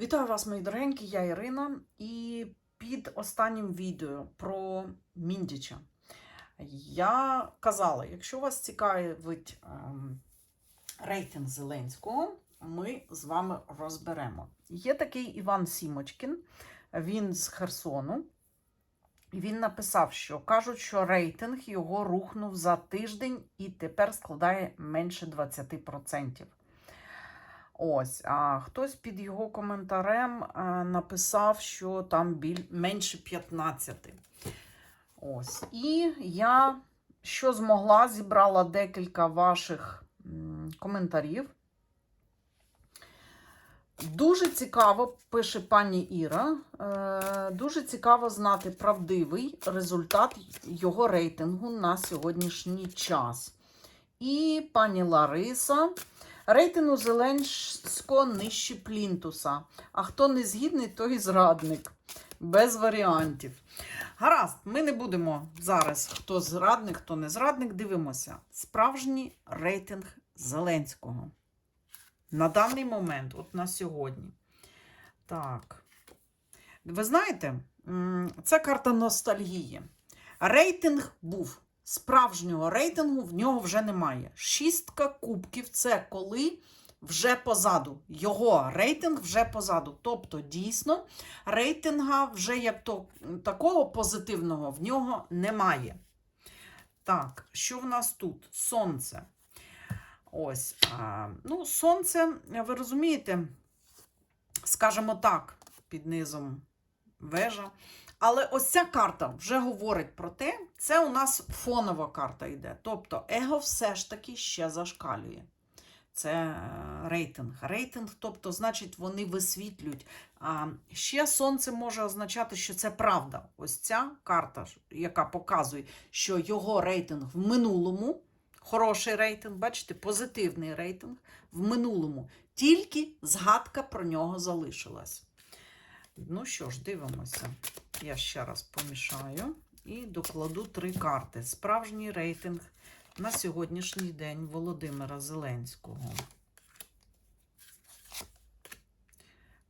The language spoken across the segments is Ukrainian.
Вітаю вас, мої дорогенькі, я Ірина. І під останнім відео про Міндіча я казала, якщо вас цікавить ем, рейтинг Зеленського, ми з вами розберемо. Є такий Іван Сімочкін, він з Херсону. Він написав, що кажуть, що рейтинг його рухнув за тиждень і тепер складає менше 20%. Ось, а хтось під його коментарем написав, що там біль менше 15. Ось. І я що змогла, зібрала декілька ваших коментарів. Дуже цікаво, пише пані Іра, е, дуже цікаво знати правдивий результат його рейтингу на сьогоднішній час. І пані Лариса. Рейтинг у Зеленського нижче плінтуса. А хто не згідний, той зрадник. Без варіантів. Гаразд, ми не будемо зараз, хто зрадник, хто не зрадник. Дивимося. Справжній рейтинг Зеленського. На даний момент, от на сьогодні. Так. Ви знаєте, це карта ностальгії. Рейтинг був. Справжнього рейтингу в нього вже немає. Шістка кубків це коли вже позаду. Його рейтинг вже позаду. Тобто, дійсно, рейтинга вже як то такого позитивного в нього немає. Так, що в нас тут? Сонце. Ось. А, ну, сонце, ви розумієте, скажімо так, під низом вежа. Але ось ця карта вже говорить про те, це у нас фонова карта йде. Тобто его все ж таки ще зашкалює. Це е, рейтинг. Рейтинг, тобто, значить, вони висвітлюють. А ще сонце може означати, що це правда. Ось ця карта, яка показує, що його рейтинг в минулому, хороший рейтинг, бачите, позитивний рейтинг в минулому. Тільки згадка про нього залишилась. Ну що ж, дивимося. Я ще раз помішаю і докладу три карти. Справжній рейтинг на сьогоднішній день Володимира Зеленського.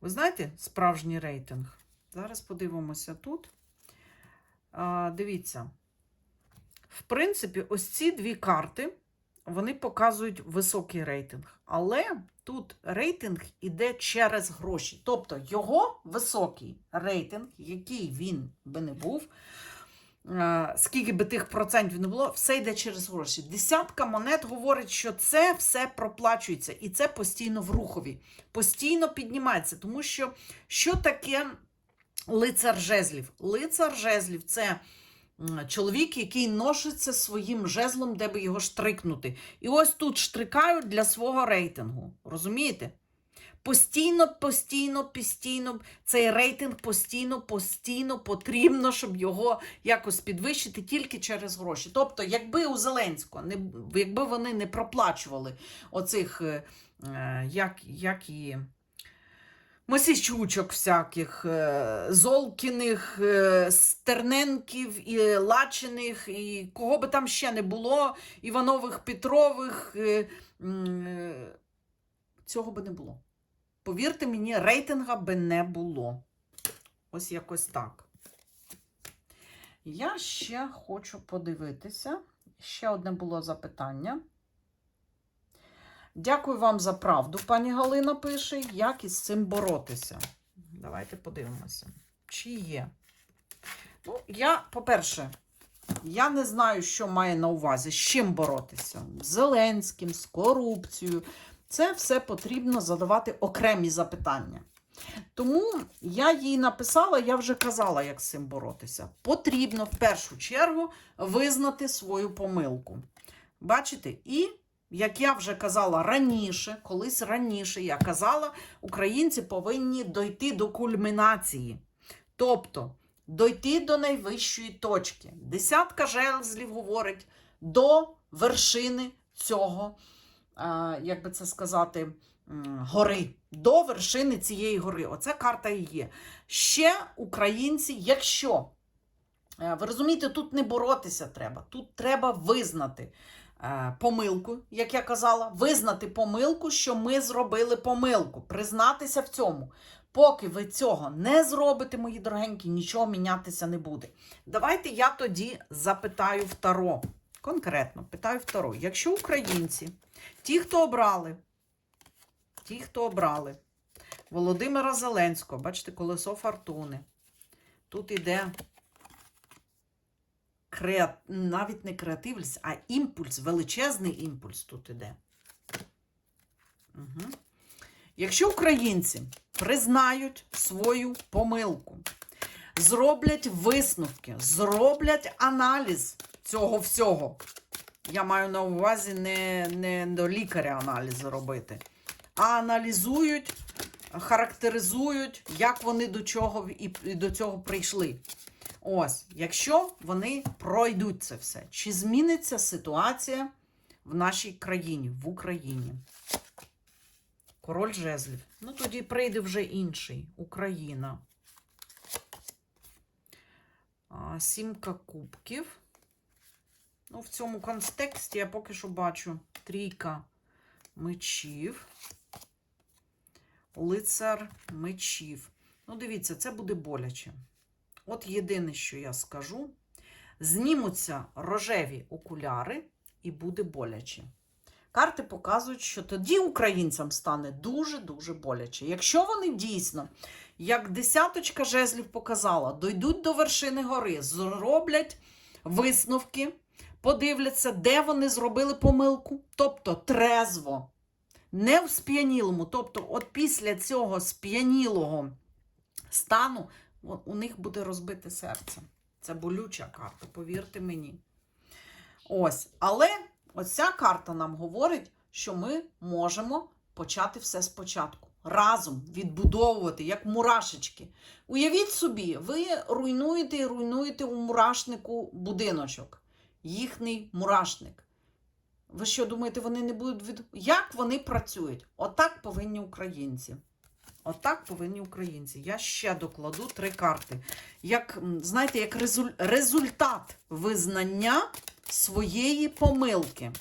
Ви знаєте, справжній рейтинг? Зараз подивимося тут. А, Дивіться. В принципі, ось ці дві карти вони показують високий рейтинг. Але тут рейтинг іде через гроші. Тобто його високий рейтинг, який він би не був, е, скільки би тих процентів не було, все йде через гроші. Десятка монет говорить, що це все проплачується, і це постійно в рухові, постійно піднімається. Тому що що таке лицар жезлів? Лицар жезлів це. Чоловік, який ношиться своїм жезлом, де би його штрикнути. І ось тут штрикають для свого рейтингу. Розумієте? Постійно, постійно, постійно цей рейтинг постійно, постійно потрібно, щоб його якось підвищити тільки через гроші. Тобто, якби у Зеленського, не, якби вони не проплачували оцих, е, як, як і. Мосійчучок всяких, е, Золкіних, е, Стерненків, і Лачиних, і кого би там ще не було, Іванових, Петрових. е, Цього би не було. Повірте мені, рейтинга би не було. Ось якось так. Я ще хочу подивитися. Ще одне було запитання. Дякую вам за правду, пані Галина пише. Як із цим боротися? Давайте подивимося. Чи є? Ну, я, по-перше, я не знаю, що має на увазі, з чим боротися. З Зеленським, з корупцією. Це все потрібно задавати окремі запитання. Тому я їй написала, я вже казала, як з цим боротися. Потрібно в першу чергу визнати свою помилку. Бачите? І як я вже казала раніше, колись раніше я казала, українці повинні дойти до кульмінації. Тобто дойти до найвищої точки. Десятка жезлів говорить до вершини цього, як би це сказати, гори. До вершини цієї гори. Оце карта і є. Ще українці, якщо. е, Ви розумієте, тут не боротися треба, тут треба визнати е, помилку, як я казала, визнати помилку, що ми зробили помилку, признатися в цьому. Поки ви цього не зробите, мої дорогенькі, нічого мінятися не буде. Давайте я тоді запитаю в Таро. Конкретно питаю в Таро. Якщо українці, ті, хто обрали, ті, хто обрали Володимира Зеленського, бачите, колесо фортуни. Тут іде креа... навіть не креативність, а імпульс, величезний імпульс тут іде. Угу. Якщо українці признають свою помилку, зроблять висновки, зроблять аналіз цього всього. Я маю на увазі не, не до лікаря аналізи робити, а аналізують, характеризують, як вони до чого і до цього прийшли. Ось, якщо вони пройдуть це все, чи зміниться ситуація в нашій країні, в Україні? Король жезлів. Ну, тоді прийде вже інший Україна. Сімка кубків. Ну, в цьому контексті я поки що бачу трійка мечів, лицар мечів. Ну, дивіться, це буде боляче. От єдине, що я скажу: знімуться рожеві окуляри і буде боляче. Карти показують, що тоді українцям стане дуже-дуже боляче. Якщо вони дійсно, як десяточка жезлів показала, дойдуть до вершини гори, зроблять висновки, подивляться, де вони зробили помилку, тобто трезво, не в сп'янілому. Тобто, от після цього сп'янілого стану у- них буде розбите серце. Це болюча карта, повірте мені. Ось, але оця карта нам говорить, що ми можемо почати все спочатку. Разом відбудовувати, як мурашечки. Уявіть собі, ви руйнуєте і руйнуєте у мурашнику будиночок, їхній мурашник. Ви що думаєте, вони не будуть від. Як вони працюють? Отак повинні українці. Отак повинні українці. Я ще докладу три карти. Як, знаєте, як резуль- результат визнання своєї помилки,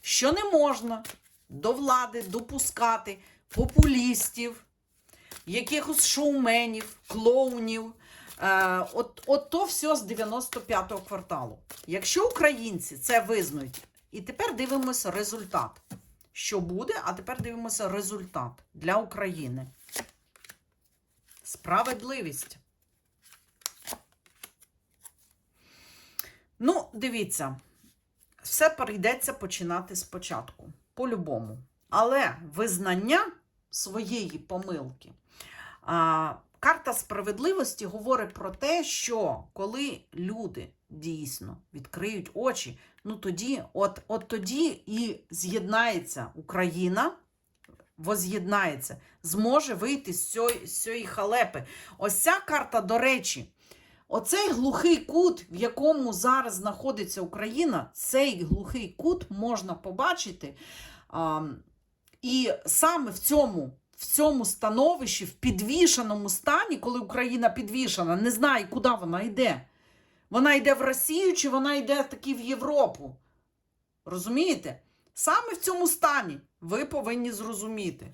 що не можна до влади допускати популістів, якихось шоуменів, клоунів. Е, от, от то все з 95-го кварталу. Якщо українці це визнають, і тепер дивимося результат. Що буде, а тепер дивимося результат для України. Справедливість. Ну, дивіться, все прийдеться починати спочатку, по-любому. Але визнання своєї помилки. А, карта справедливості говорить про те, що коли люди дійсно відкриють очі, ну тоді, от, от тоді і з'єднається Україна, воз'єднається, зможе вийти з цієї, з цієї халепи. Ось ця карта, до речі, оцей глухий кут, в якому зараз знаходиться Україна, цей глухий кут можна побачити. А, і саме в цьому, в цьому становищі, в підвішеному стані, коли Україна підвішена, не знає, куди вона йде. Вона йде в Росію чи вона йде таки в Європу. Розумієте? Саме в цьому стані ви повинні зрозуміти.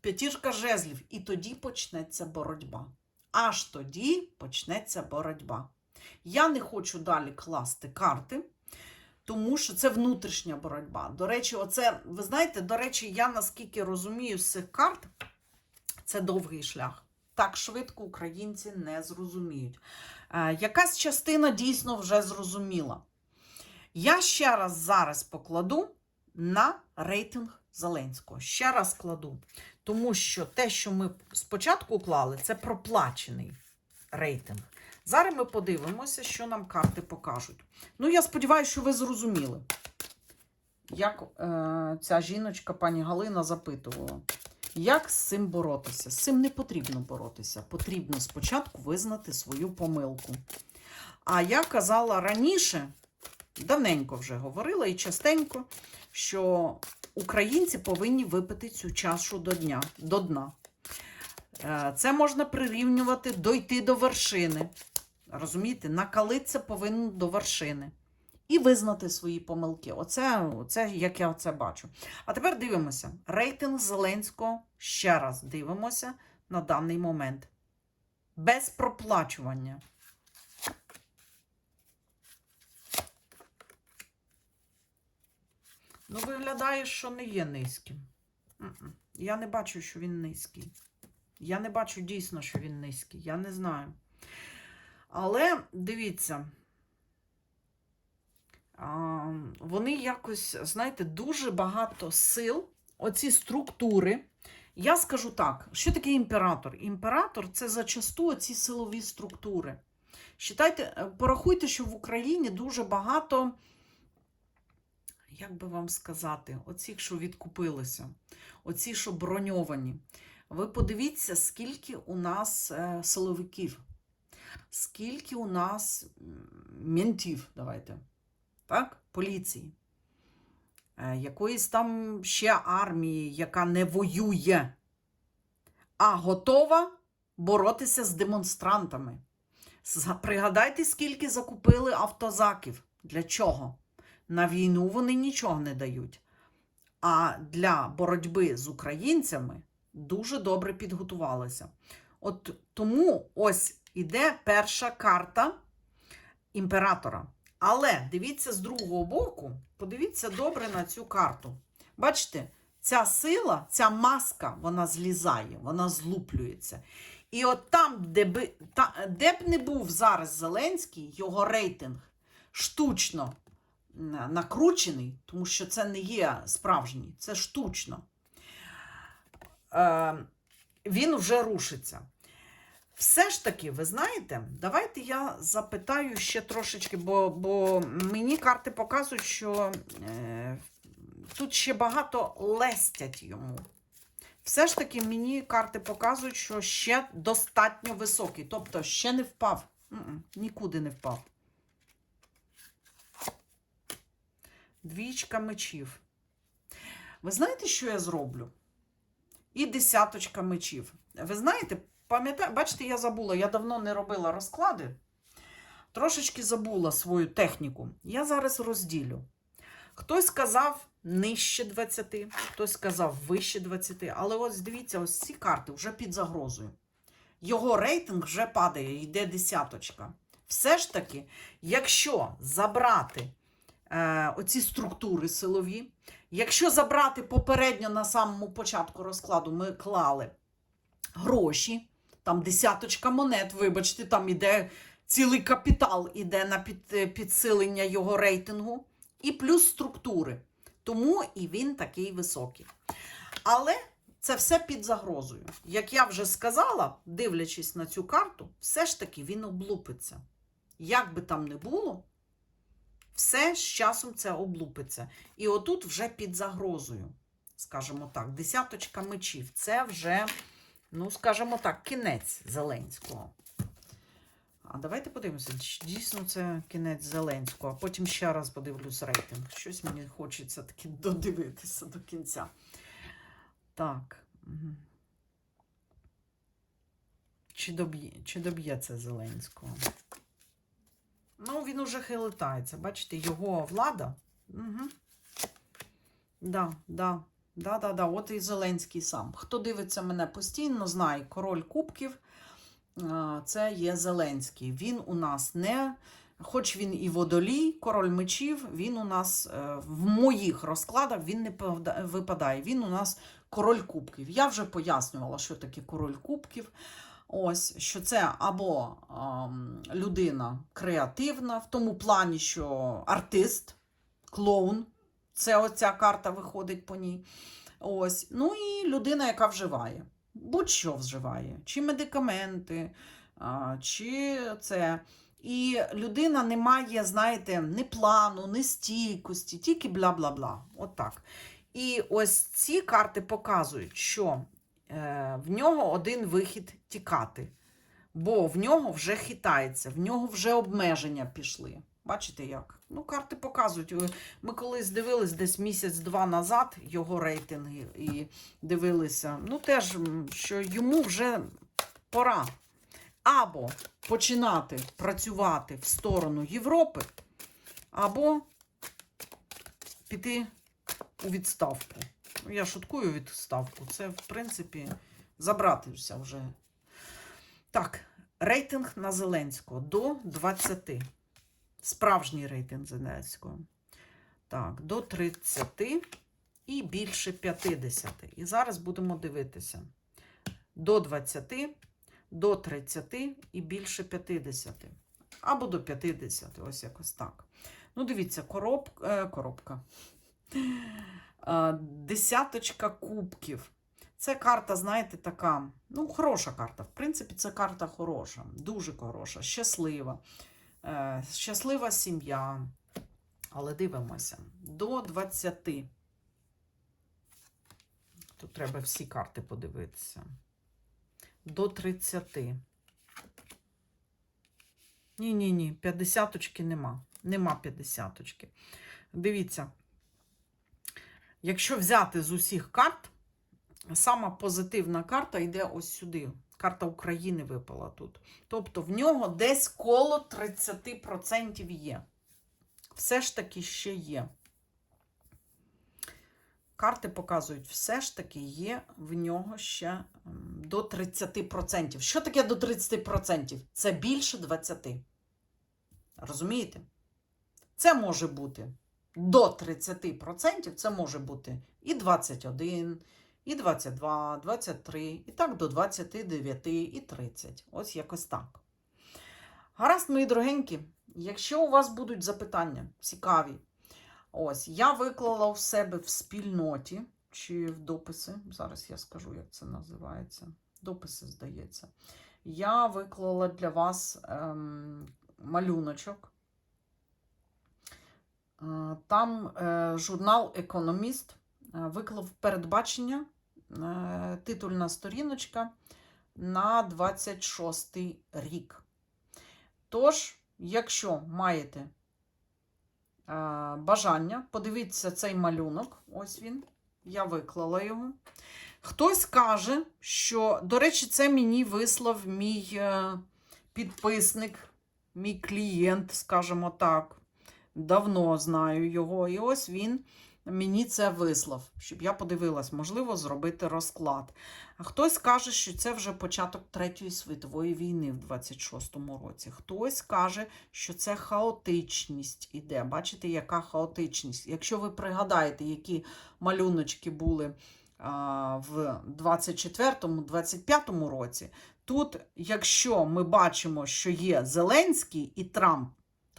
П'ятірка жезлів. І тоді почнеться боротьба. Аж тоді почнеться боротьба. Я не хочу далі класти карти, тому що це внутрішня боротьба. До речі, оце, ви знаєте, до речі, я наскільки розумію з цих карт, це довгий шлях. Так швидко українці не зрозуміють. Е, якась частина дійсно вже зрозуміла. Я ще раз зараз покладу на рейтинг Зеленського. Ще раз кладу. Тому що те, що ми спочатку клали, це проплачений рейтинг. Зараз ми подивимося, що нам карти покажуть. Ну, я сподіваюся, що ви зрозуміли, як е, ця жіночка, пані Галина, запитувала. Як з цим боротися? З цим не потрібно боротися. Потрібно спочатку визнати свою помилку. А я казала раніше, давненько вже говорила і частенько, що українці повинні випити цю чашу до дня, до дна. Е, Це можна прирівнювати дойти до вершини. Розумієте, накалитися повинен до вершини. і визнати свої помилки. Оце, оце як я це бачу. А тепер дивимося. Рейтинг Зеленського ще раз дивимося на даний момент. Без проплачування. Ну, виглядає, що не є низьким. Я не бачу, що він низький. Я не бачу дійсно, що він низький. Я не знаю. Але дивіться, вони якось, знаєте, дуже багато сил, оці структури. Я скажу так: що таке імператор? Імператор це зачасту ці силові структури. Считайте, е, порахуйте, що в Україні дуже багато, як би вам сказати, оці, що відкупилися, оці, що броньовані. Ви подивіться, скільки у нас е, силовиків, скільки у нас ментів, давайте, так, поліції, е, якоїсь там ще армії, яка не воює, а готова боротися з демонстрантами. Пригадайте, скільки закупили автозаків. Для чого? На війну вони нічого не дають. А для боротьби з українцями дуже добре підготувалися. От тому ось іде перша карта імператора. Але дивіться з другого боку, подивіться добре на цю карту. Бачите, ця сила, ця маска, вона злізає, вона злуплюється. І от там, де, би, та, де б не був зараз Зеленський, його рейтинг штучно накручений, тому що це не є справжній, це штучно. Е, він вже рушиться. Все ж таки, ви знаєте, давайте я запитаю ще трошечки, бо, бо мені карти показують, що е, тут ще багато лестять йому. Все ж таки, мені карти показують, що ще достатньо високий, тобто ще не впав. М-м, нікуди не впав. Двічка мечів. Ви знаєте, що я зроблю? І десяточка мечів. Ви знаєте, пам'ятаєте, бачите, я забула, я давно не робила розклади. Трошечки забула свою техніку. Я зараз розділю. Хтось сказав нижче 20, хтось сказав вище 20. Але ось дивіться, ось ці карти вже під загрозою. Його рейтинг вже падає, йде десяточка. Все ж таки, якщо забрати оці структури силові, якщо забрати попередньо на самому початку розкладу, ми клали гроші, там десяточка монет, вибачте, там іде цілий капітал іде на під, е, підсилення його рейтингу, і плюс структури. Тому і він такий високий. Але це все під загрозою. Як я вже сказала, дивлячись на цю карту, все ж таки він облупиться. Як би там не було, все з часом це облупиться. І отут вже під загрозою, скажімо так, десяточка мечів. Це вже, ну, скажімо так, кінець Зеленського. А давайте подивимося, дійсно це кінець Зеленського, а потім ще раз подивлюсь рейтинг. Щось мені хочеться таки додивитися до кінця. Так. Чи доб'є, чи доб'є це Зеленського? Ну, він уже хилитається. Бачите, його влада. Угу. Да, да, да, да, да. От і Зеленський сам. Хто дивиться мене постійно, знає, король кубків це є Зеленський. Він у нас не, хоч він і водолій, король мечів, він у нас е, в моїх розкладах він не випадає. Він у нас король кубків. Я вже пояснювала, що таке король кубків. Ось, що це або ем, людина креативна, в тому плані, що артист, клоун, це оця карта виходить по ній. Ось. Ну і людина, яка вживає. Будь-що вживає, чи медикаменти, а, чи це. І людина не має, знаєте, ні плану, ні стійкості, тільки бла-бла-бла. От так. І ось ці карти показують, що е, в нього один вихід тікати, бо в нього вже хитається, в нього вже обмеження пішли. Бачите як? Ну, карти показують. Ми колись дивились десь місяць-два назад його рейтинги і дивилися. Ну, теж, що йому вже пора або починати працювати в сторону Європи, або піти у відставку. Я шуткую відставку. Це, в принципі, забратися вже. Так, рейтинг на Зеленського до 20. Справжній рейтинг Зеленського. Так, до 30 і більше 50. І зараз будемо дивитися. До 20, до 30 і більше 50. Або до 50, ось якось так. Ну, дивіться, короб, е, коробка. Е, Десяточка кубків. Це карта, знаєте, така, ну, хороша карта. В принципі, це карта хороша, дуже хороша, щаслива. Е, щаслива сім'я. Але дивимося. До 20. Тут треба всі карти подивитися. До 30. Ні-ні ні, 50 нема. Нема 50. Дивіться. Якщо взяти з усіх карт, сама позитивна карта йде ось сюди. Карта України випала тут. Тобто в нього десь коло 30% є. Все ж таки ще є. Карти показують, все ж таки є в нього ще до 30%. Що таке до 30%? Це більше 20%. Розумієте? Це може бути до 30%, це може бути і 21, і 22, 23, і так до 29 і 30. Ось якось так. Гаразд, мої дорогенькі, якщо у вас будуть запитання цікаві, ось я виклала у себе в спільноті чи в дописи. Зараз я скажу, як це називається. Дописи, здається. Я виклала для вас ем, малюночок. Е, Там е, журнал Економіст е, виклав передбачення, титульна сторіночка на 26 рік. Тож, якщо маєте бажання, подивіться цей малюнок. Ось він. Я виклала його. Хтось каже, що, до речі, це мені вислав мій підписник, мій клієнт, скажімо так. Давно знаю його. І ось він мені це вислав, щоб я подивилась, можливо, зробити розклад. А Хтось каже, що це вже початок Третьої світової війни в 26-му році. Хтось каже, що це хаотичність іде. Бачите, яка хаотичність. Якщо ви пригадаєте, які малюночки були в 24-25 році, тут, якщо ми бачимо, що є Зеленський і Трамп,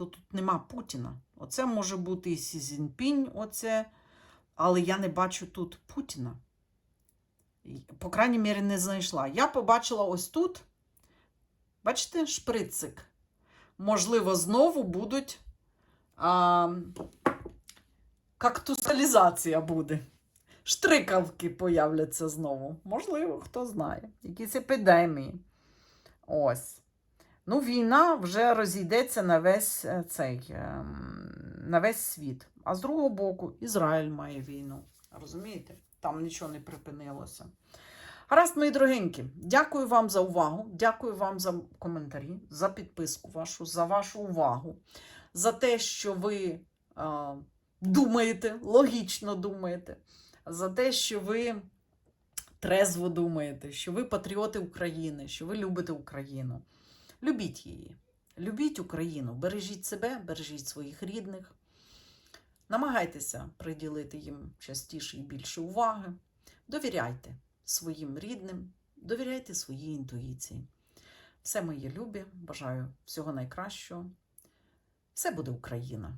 то тут нема Путіна. Оце може бути і Сі Цзіньпінь, оце, але я не бачу тут Путіна. По крайній мірі, не знайшла. Я побачила ось тут, бачите, шприцик. Можливо, знову будуть а, кактусалізація буде. Штрикавки появляться знову. Можливо, хто знає. Якісь епідемії. Ось. Ну, війна вже розійдеться на весь е, цей, ем, на весь світ. А з другого боку, Ізраїль має війну. Розумієте? Там нічого не припинилося. Гаразд, мої дорогенькі, дякую вам за увагу, дякую вам за коментарі, за підписку вашу, за вашу увагу, за те, що ви е, думаєте, логічно думаєте, за те, що ви трезво думаєте, що ви патріоти України, що ви любите Україну. Любіть її, любіть Україну, бережіть себе, бережіть своїх рідних. Намагайтеся приділити їм частіше і більше уваги. Довіряйте своїм рідним, довіряйте своїй інтуїції. Все моє любі, бажаю всього найкращого. Все буде Україна!